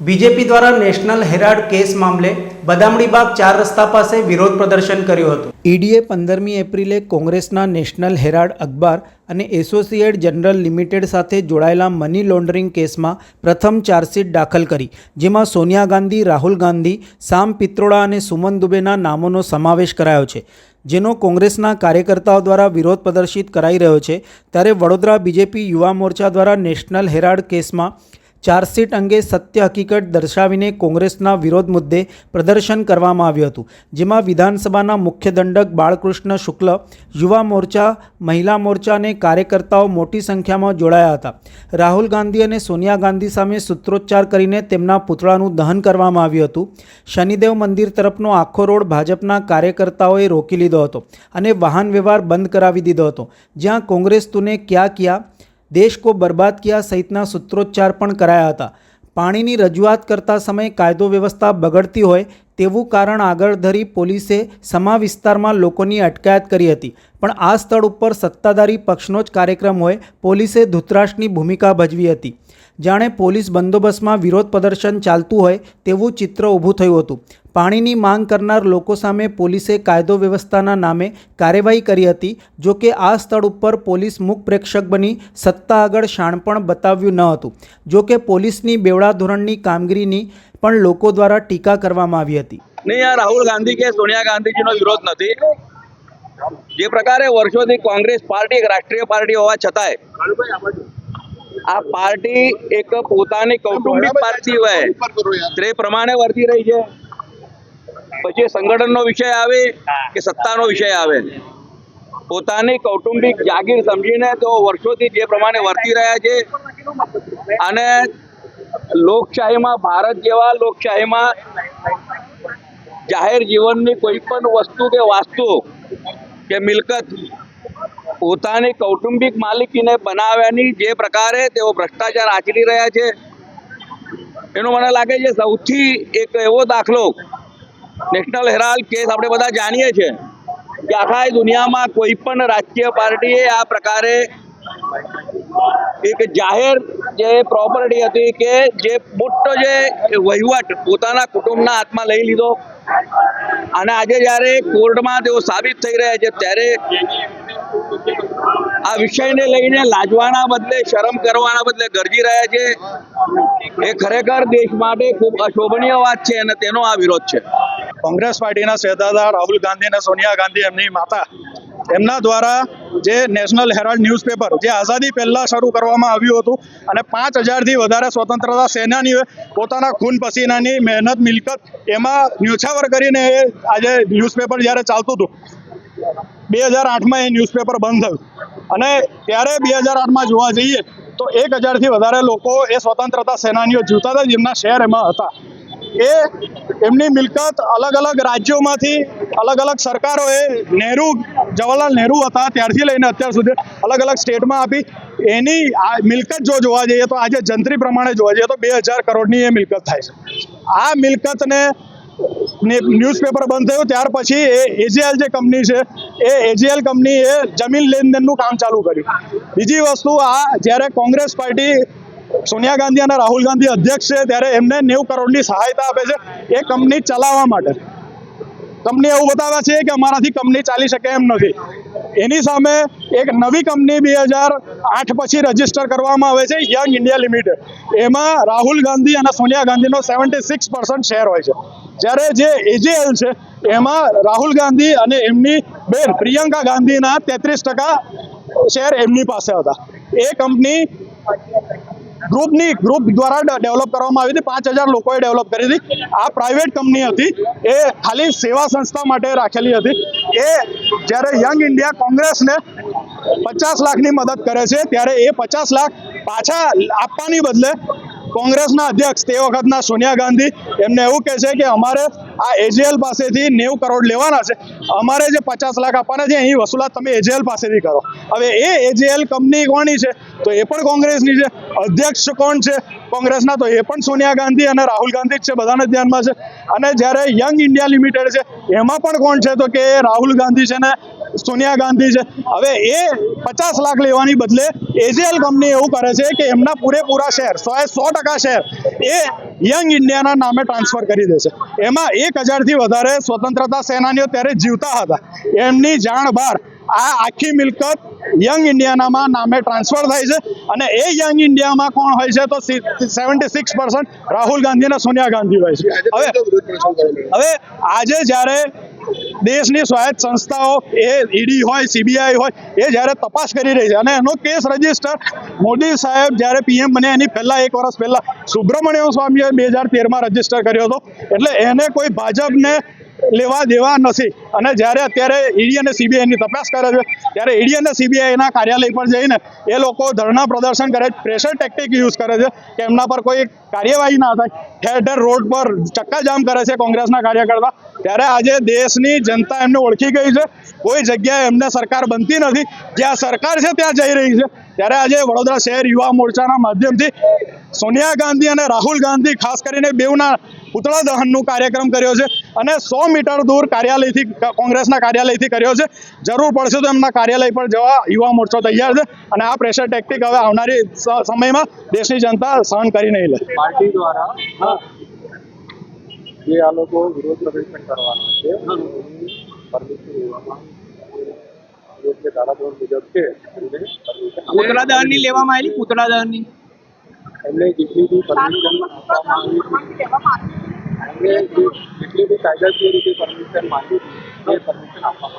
BJP દ્વારા national Herald case મામલે બદામડીબાગ ચાર રસ્તા પાસે વિરોધ પ્રદર્શન કર્યું હતું. ઈડીએ પંદરમી એપ્રિલે કોંગ્રેસના નેશનલ હેરાલ્ડ અખબાર અને એસોસિએટ જનરલ લિમિટેડ સાથે જોડાયેલા મની લોન્ડરિંગ કેસમાં પ્રથમ ચાર્જશીટ દાખલ કરી, જેમાં સોનિયા ગાંધી, રાહુલ ગાંધી, સામ પિત્રોડા અને સુમન દુબેના નામોનો સમાવેશ કરાયો છે, જેનો કોંગ્રેસના કાર્યકર્તાઓ દ્વારા વિરોધ પ્રદર્શિત કરાઈ રહ્યો છે, ત્યારે વડોદરા બીજેપી યુવા મોરચા દ્વારા નેશનલ હેરાલ્ડ કેસમાં ચાર્જશીટ અંગે સત્ય હકીકત દર્શાવીને કોંગ્રેસના વિરોધ મુદ્દે પ્રદર્શન કરવામાં આવ્યું હતું, જેમાં વિધાનસભાના મુખ્ય દંડક બાળકૃષ્ણ શુક્લ, યુવા મોરચા, મહિલા મોરચા અને કાર્યકર્તાઓ મોટી સંખ્યામાં જોડાયા હતા. રાહુલ ગાંધી અને સોનિયા ગાંધી સામે સૂત્રોચ્ચાર કરીને તેમના પુતળાનું દહન કરવામાં આવ્યું હતું. શનિદેવ મંદિર તરફનો આખો રોડ ભાજપના કાર્યકર્તાઓએ રોકી લીધો હતો અને વાહન વ્યવહાર બંધ કરાવી દીધો હતો, જ્યાં કોંગ્રેસ તુને ક્યાં ક્યાં દેશ કો બરબાદ કિયા સહિતના સૂત્રોચ્ચાર પણ કરાયા હતા. પાણીની રજૂઆત કરતા સમયે કાયદો વ્યવસ્થા બગડતી હોય તેવું કારણ આગળ ધરી પોલીસે સમા વિસ્તારમાં લોકોની અટકાયત કરી હતી. પણ આ સ્થળ ઉપર સત્તાધારી પક્ષનો જ કાર્યક્રમ હોય, પોલીસે ધૂતરાષ્ટ્રની ભૂમિકા ભજવી હતી. જાણે પોલીસ બંદોબસ્તમાં વિરોધ પ્રદર્શન ચાલતું હોય તેવું ચિત્ર ઊભું થયું હતું. પાણીની માંગ કરનાર લોકો સામે પોલીસે કાયદો વ્યવસ્થાના નામે કાર્યવાહી કરી હતી, જો કે આ સ્થળ ઉપર પોલીસ મુખ પ્રેક્ષક બની સત્તા આગળ શાણપણ બતાવ્યું ન હતું. જો કે પોલીસની બેવડા ધોરણની કામગીરીની પણ લોકો દ્વારા ટીકા કરવામાં આવી હતી. નહીં આ રાહુલ ગાંધી કે સોનિયા ગાંધીજીનો વિરોધ નથી. જે પ્રકારે વર્ષોથી કોંગ્રેસ પાર્ટી એક રાષ્ટ્રીય પાર્ટી હોવા છતાંય આ પાર્ટી એક પોતાની કૌટુંબિક પાર્ટી હોય. તે પ્રમાણે વર્તી રહી છે. પછી સંગઠનનો વિષય આવે કે સત્તાનો વિષય આવે. પોતાની કૌટુંબિક જાગીર સમજીને તો વર્ષોથી જે પ્રમાણે વર્તી રહ્યા છે. અને લોકશાહીમાં, ભારત જેવા લોકશાહીમાં જાહેર જીવનની કોઈ પણ વસ્તુ કે વાસ્તુ કે મિલકત પોતાની કૌટુંબિક માલિકીને બનાવ્યાની જે પ્રકારે તેઓ ભ્રષ્ટાચાર આચરી રહ્યા છે, એનું મને લાગે છે સૌથી એક એવો દાખલો નેશનલ હેરાલ્ડ કેસ આપણે બધા જાણીએ છીએ કે આખા દુનિયામાં કોઈ પણ રાજકીય પાર્ટીએ આ પ્રકારે એક જાહેર જે પ્રોપર્ટી હતી કે જે મોટો જે વહીવટ પોતાના કુટુંબના હાથમાં લઈ લીધો. અને આજે જ્યારે કોર્ટમાં તેઓ સાબિત થઈ રહ્યા છે, ત્યારે આ વિષયને લઈને લાજવાના બદલે, શરમ કરવાના બદલે ગરજી રહ્યા છે. એ ખરેખર દેશ માટે ખૂબ અશોભનીય વાત છે અને તેનો આ વિરોધ છે. કોંગ્રેસ પાર્ટીના શહેદાદા રાહુલ ગાંધી અને સોનિયા ગાંધી એમની માતા એમના દ્વારા જે નેશનલ હેરાલ્ડ ન્યૂઝપેપર, જે આઝાદી પહેલા શરૂ કરવામાં આવ્યું હતું અને પાંચ હજારથી વધારે સ્વતંત્રતા સેનાનીઓએ પોતાના ખૂન પસીનાની મહેનત, મિલકત એમાં ન્યોછાવર કરીને એ આજે ન્યૂઝપેપર જ્યારે ચાલતું હતું, બે હજાર આઠમાં એ ન્યૂઝપેપર બંધ થયું. અને ત્યારે બે હજાર આઠમાં જોવા જઈએ તો એક હજારથી વધારે લોકો એ સ્વતંત્રતા સેનાનીઓ જીવતા હતા, જેમના શહેર એમાં હતા. એ એમની મિલકત અલગ અલગ રાજ્યોમાંથી અલગ અલગ સરકારોએ નહેરુ, જવાહરલાલ નહેરુ હતા ત્યારથી લઈને અત્યાર સુધી અલગ અલગ સ્ટેટમાં આપી. એની આ મિલકત જો જોવા જઈએ તો આજે જંત્રી પ્રમાણે જોવા જઈએ તો બે હજાર કરોડની એ મિલકત થાય છે. આ મિલકતને ન્યૂઝપેપર બંધ થયું, ત્યાર પછી એ એજીએલ જે કંપની છે, એ એજીએલ કંપની એ જમીન લેનદેનનું કામ ચાલુ કર્યું. બીજી વસ્તુ, આ જ્યારે કોંગ્રેસ પાર્ટી સોનિયા ગાંધી અને રાહુલ ગાંધી અધ્યક્ષ છે, ત્યારે એમને નેવું કરોડની સહાયતા આપે છે એ કંપની ચલાવવા માટે. કંપની એવું બતાવે છે કે અમારાથી કંપની ચાલી શકે એમ નથી. એની સામે એક નવી કંપની બે હજાર આઠ પછી રજિસ્ટર કરવામાં આવે છે, યંગ ઇન્ડિયા લિમિટેડ. એમાં રાહુલ ગાંધી અને સોનિયા ગાંધીનો સેવન્ટી સિક્સ પર્સન્ટ શેર હોય છે. જ્યારે જે એજીએલ છે, એમાં રાહુલ ગાંધી અને એમની બેન પ્રિયંકા ગાંધીના તેત્રીસ ટકા શેર એમની પાસે હતા. એ કંપની ગ્રુપની ગ્રુપ દ્વારા ડેવલપ કરવામાં આવી હતી. પાંચ હજાર લોકોએ ડેવલપ કરી હતી. આ પ્રાઇવેટ કંપની હતી. એ ખાલી સેવા સંસ્થા માટે રાખેલી હતી. એ જ્યારે યંગ ઇન્ડિયા કોંગ્રેસને પચાસ લાખની મદદ કરે છે, ત્યારે એ પચાસ લાખ પાછા આપવાની બદલે કોંગ્રેસના અધ્યક્ષ તે વખતના સોનિયા ગાંધી. એમને એવું કહે છે કે અમારે આ એજીએલ પાસેથી નેવું કરોડ લેવાના છે. અમારે જે પચાસ લાખ આપવાના છે અહીં વસૂલાત તમે એજીએલ પાસેથી કરો. હવે એ એજીએલ કંપની કોની છે? તો એ પણ કોંગ્રેસની છે. અધ્યક્ષ કોણ છે? કોંગ્રેસના તો એ પણ સોનિયા ગાંધી અને રાહુલ ગાંધી જ છે, બધાને ધ્યાનમાં છે. અને જ્યારે યંગ ઇન્ડિયા લિમિટેડ છે, એમાં પણ કોણ છે? તો કે રાહુલ ગાંધી છે ને સોનિયા ગાંધી છે. હવે એ પચાસ લાખ લેવાની બદલે એજીએલ કંપની એવું કરે છે કે એમના પૂરેપૂરા શેર સો એ સો ટકા શેર એ યંગ ઇન્ડિયાના નામે ટ્રાન્સફર કરી દે છે એમાં એક હજારથી વધારે સ્વતંત્રતા સેનાનીઓ ત્યારે જીવતા હતા. એમની જાણ બહાર આ આખી મિલકત યંગ ઇન્ડિયાનામાં નામે ટ્રાન્સફર થાય છે અને એ યંગ ઇન્ડિયામાં કોણ હોય છે તો સેવન્ટી સિક્સ રાહુલ ગાંધી અને સોનિયા ગાંધી હોય છે. હવે હવે આજે જ્યારે દેશની સ્વાયત્ત સંસ્થાઓ એ ઈડી હોય સીબીઆઈ હોય, એ જ્યારે તપાસ કરી રહી છે. અને એનો કેસ રજિસ્ટર મોદી સાહેબ જ્યારે પીએમ બન્યા, એની પહેલા એક વર્ષ પહેલા સુબ્રમણ્યમ સ્વામીએ બે હજાર તેરમાં રજિસ્ટર કર્યો હતો. એટલે એને કોઈ ભાજપને લેવા દેવા નથી. અને જ્યારે અત્યારે ઈડી અને સીબીઆઈની તપાસ કરે છે, ત્યારે ઈડી અને સીબીઆઈના કાર્યાલય પર જઈને એ લોકો ધરણા પ્રદર્શન કરે છે પ્રેશર ટેકનિક યુઝ કરે છે કે એમના પર કોઈ કાર્યવાહી ના થાય. ઠેર ઠેર રોડ પર ચક્કાજામ કરે છે કોંગ્રેસના કાર્યકર્તા. ત્યારે આજે દેશની જનતા એમને ઓળખી ગઈ છે. કોઈ જગ્યાએ એમને સરકાર બનતી નથી. જ્યાં સરકાર છે ત્યાં જઈ રહી છે. ત્યારે આજે વડોદરા શહેર યુવા મોરચાના માધ્યમથી સોનિયા ગાંધી અને રાહુલ ગાંધી ખાસ કરીને બેઉના પુતળા દહનનું કાર્યક્રમ કર્યો છે. અને સો મીટર દૂર કાર્યાલયથી કોંગ્રેસના કાર્યાલયથી કર્યો છે. જરૂર પડશે તો એમના કાર્યાલય પર જવા યુવા મોરચો તૈયાર છે અને આ પ્રેશર ટેક્ટિક હવે આવનારી સમયમાં દેશની જનતા સહન કરી નહીં લે. પાર્ટી દ્વારા જે આ લોકો વિરોધ પ્રદર્શન કરવાના છે યોગ્ય ધારાધોરણ મુજબ છે. પૂતળા દહનની લેવામાં આવેલી? પૂતળા દહનની એમને જેટલી બી પરમિશન આપવામાં આવી એમને જેટલી બી કાયદાકીય રીતે પરમિશન માંગી હતી Iya, tapi?